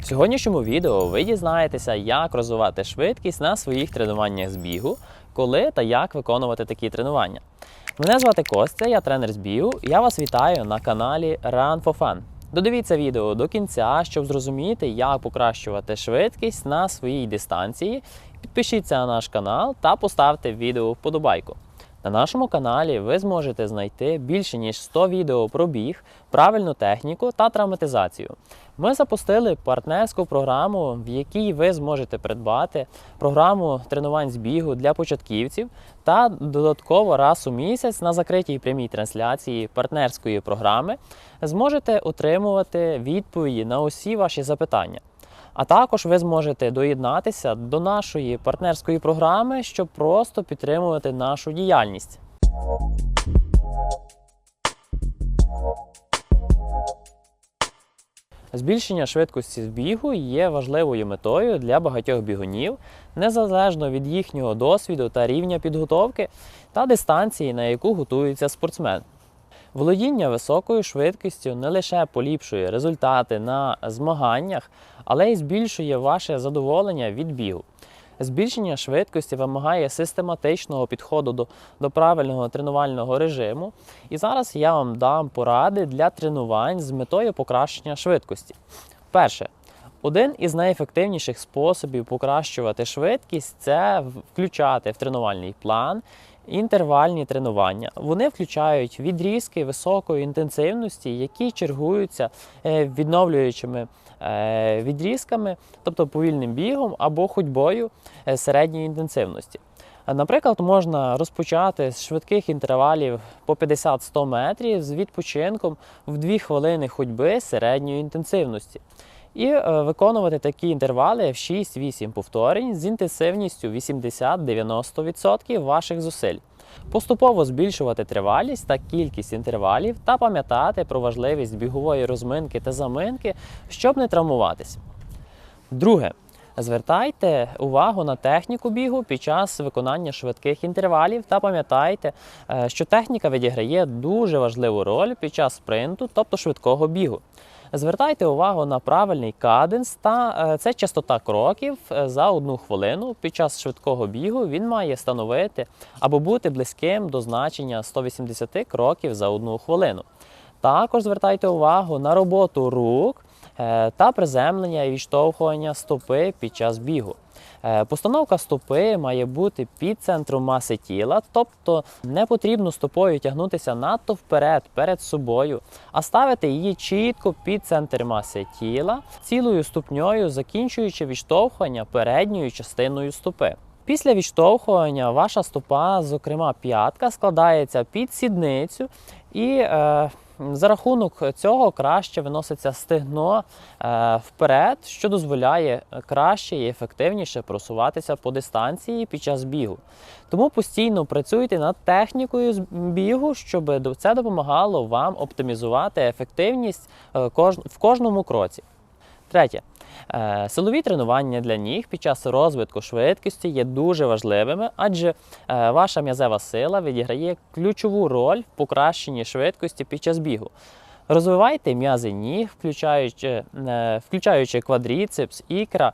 В сьогоднішньому відео ви дізнаєтеся, як розвивати швидкість на своїх тренуваннях з бігу, коли та як виконувати такі тренування. Мене звати Костя, я тренер з бігу. Я вас вітаю на каналі Run for Fun. Додивіться відео до кінця, щоб зрозуміти, як покращувати швидкість на своїй дистанції. Підпишіться на наш канал та поставте відео вподобайку. На нашому каналі ви зможете знайти більше ніж 100 відео про біг, правильну техніку та травматизацію. Ми запустили партнерську програму, в якій ви зможете придбати програму тренувань з бігу для початківців та додатково раз у місяць на закритій прямій трансляції партнерської програми зможете отримувати відповіді на усі ваші запитання. А також ви зможете доєднатися до нашої партнерської програми, щоб просто підтримувати нашу діяльність. Збільшення швидкості бігу є важливою метою для багатьох бігунів, незалежно від їхнього досвіду та рівня підготовки та дистанції, на яку готується спортсмен. Володіння високою швидкістю не лише поліпшує результати на змаганнях, але й збільшує ваше задоволення від бігу. Збільшення швидкості вимагає систематичного підходу до, до правильного тренувального режиму. І зараз я вам дам поради для тренувань з метою покращення швидкості. Перше, один із найефективніших способів покращувати швидкість це включати в тренувальний план інтервальні тренування. Вони включають відрізки високої інтенсивності, які чергуються е, відновлюючими е, відрізками, тобто повільним бігом або ходьбою е, середньої інтенсивності. Наприклад, можна розпочати з швидких інтервалів по 50-100 метрів з відпочинком в 2 хвилини ходьби середньої інтенсивності. І е, виконувати такі інтервали в 6-8 повторень з інтенсивністю 80-90% ваших зусиль. Поступово збільшувати тривалість та кількість інтервалів та пам'ятати про важливість бігової розминки та заминки, щоб не травмуватись. Друге. Звертайте увагу на техніку бігу під час виконання швидких інтервалів та пам'ятайте, е, що техніка відіграє дуже важливу роль під час спринту, тобто швидкого бігу. Звертайте увагу на правильний каденс та е, це частота кроків е, за одну хвилину. Під час швидкого бігу він має становити або бути близьким до значення 180 кроків за одну хвилину. Також звертайте увагу на роботу рук та приземлення і відштовхування стопи під час бігу. Е, Постановка стопи має бути під центром маси тіла, тобто не потрібно стопою тягнутися надто вперед перед собою, а ставити її чітко під центр маси тіла, цілою ступньою, закінчуючи відштовхування передньою частиною стопи. Після відштовхування ваша стопа, зокрема п'ятка, складається під сідницю і е, за рахунок цього краще виноситься стегно е, вперед, що дозволяє краще і ефективніше просуватися по дистанції під час бігу. Тому постійно працюйте над технікою бігу, щоб це допомагало вам оптимізувати ефективність е, в кожному кроці. Третє. Е, Силові тренування для ніг під час розвитку швидкості є дуже важливими, адже е, ваша м'язева сила відіграє ключову роль в покращенні швидкості під час бігу. Розвивайте м'язи ніг, включаючи, е, включаючи квадріцепс, ікра,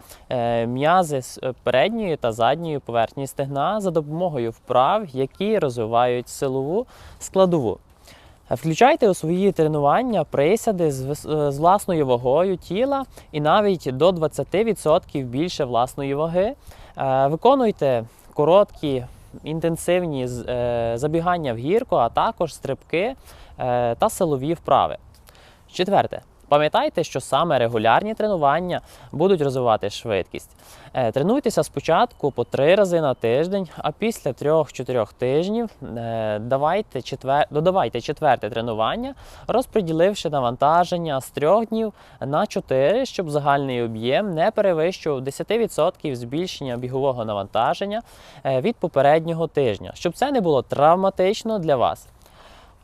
м'язи з передньої та задньої поверхні стегна за допомогою вправ, які розвивають силову складову. Включайте у свої тренування присяди з, е, з власною вагою тіла і навіть до 20% більше власної ваги. Е, Виконуйте короткі інтенсивні е, забігання в гірку, а також стрибки е, та силові вправи. Четверте. Пам'ятайте, що саме регулярні тренування будуть розвивати швидкість. Е, Тренуйтеся спочатку по три рази на тиждень, а після 3-4 тижнів е, давайте четвер... додавайте четверте тренування, розподіливши навантаження з 3 днів на 4, щоб загальний об'єм не перевищував 10% збільшення бігового навантаження е, від попереднього тижня, щоб це не було травматично для вас.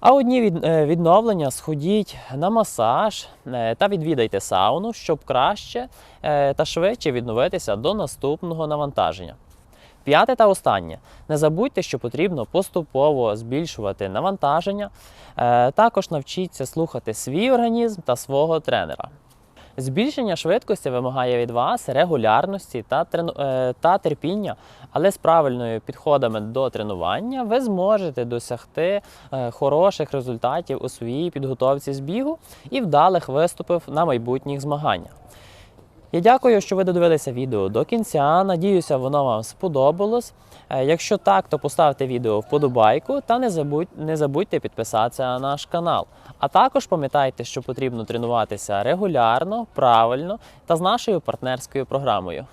А одні е, відновлення сходіть на масаж е, та відвідайте сауну, щоб краще е, та швидше відновитися до наступного навантаження. П'яте та останнє. Не забудьте, що потрібно поступово збільшувати навантаження. Також навчіться слухати свій організм та свого тренера. Збільшення швидкості вимагає від вас регулярності та, е, та терпіння, але з правильними підходами до тренування ви зможете досягти е, хороших результатів у своїй підготовці з бігу і вдалих виступів на майбутніх змаганнях. Я дякую, що ви додивилися відео до кінця. Надіюся, воно вам сподобалось. Е, Якщо так, то поставте відео вподобайку та не забудь, не забудьте підписатися на наш канал. А також пам'ятайте, що потрібно тренуватися регулярно, правильно та з нашою партнерською програмою.